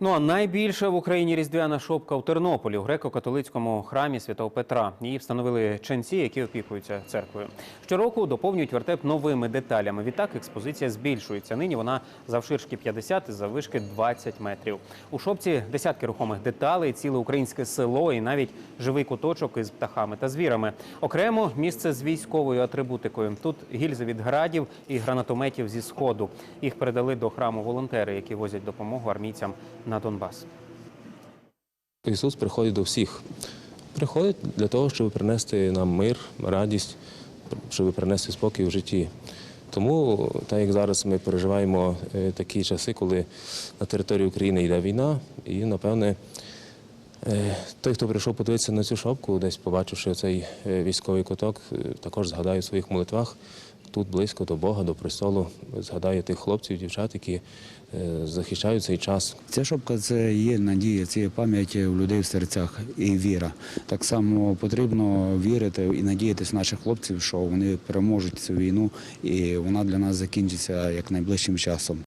Ну а найбільша в Україні різдвяна шопка у Тернополі у греко-католицькому храмі Святого Петра. Її встановили ченці, які опікуються церквою. Щороку доповнюють вертеп новими деталями. Відтак експозиція збільшується. Нині вона завширшки 50 і заввишки 20 метрів. У шопці десятки рухомих деталей, ціле українське село і навіть живий куточок із птахами та звірами. Окремо місце з військовою атрибутикою. Тут гільзи від градів і гранатометів зі сходу. Їх передали до храму волонтери, які возять допомогу армійцям на Донбас. Ісус приходить до всіх. Приходить для того, щоб принести нам мир, радість, щоб принести спокій в житті. Тому, так як зараз ми переживаємо е, такі часи, коли на території України йде війна, і, напевне, той, хто прийшов подивитися на цю шопку, десь побачивши цей військовий куток, е, також згадає в своїх молитвах тут близько до Бога, до престолу, згадає тих хлопців, дівчат, які е, захищають цей час. Ця шопка це є надія, це є пам'ять у людей в серцях і віра. Так само потрібно вірити і надіятися наших хлопців, що вони переможуть цю війну, і вона для нас закінчиться як найближчим часом.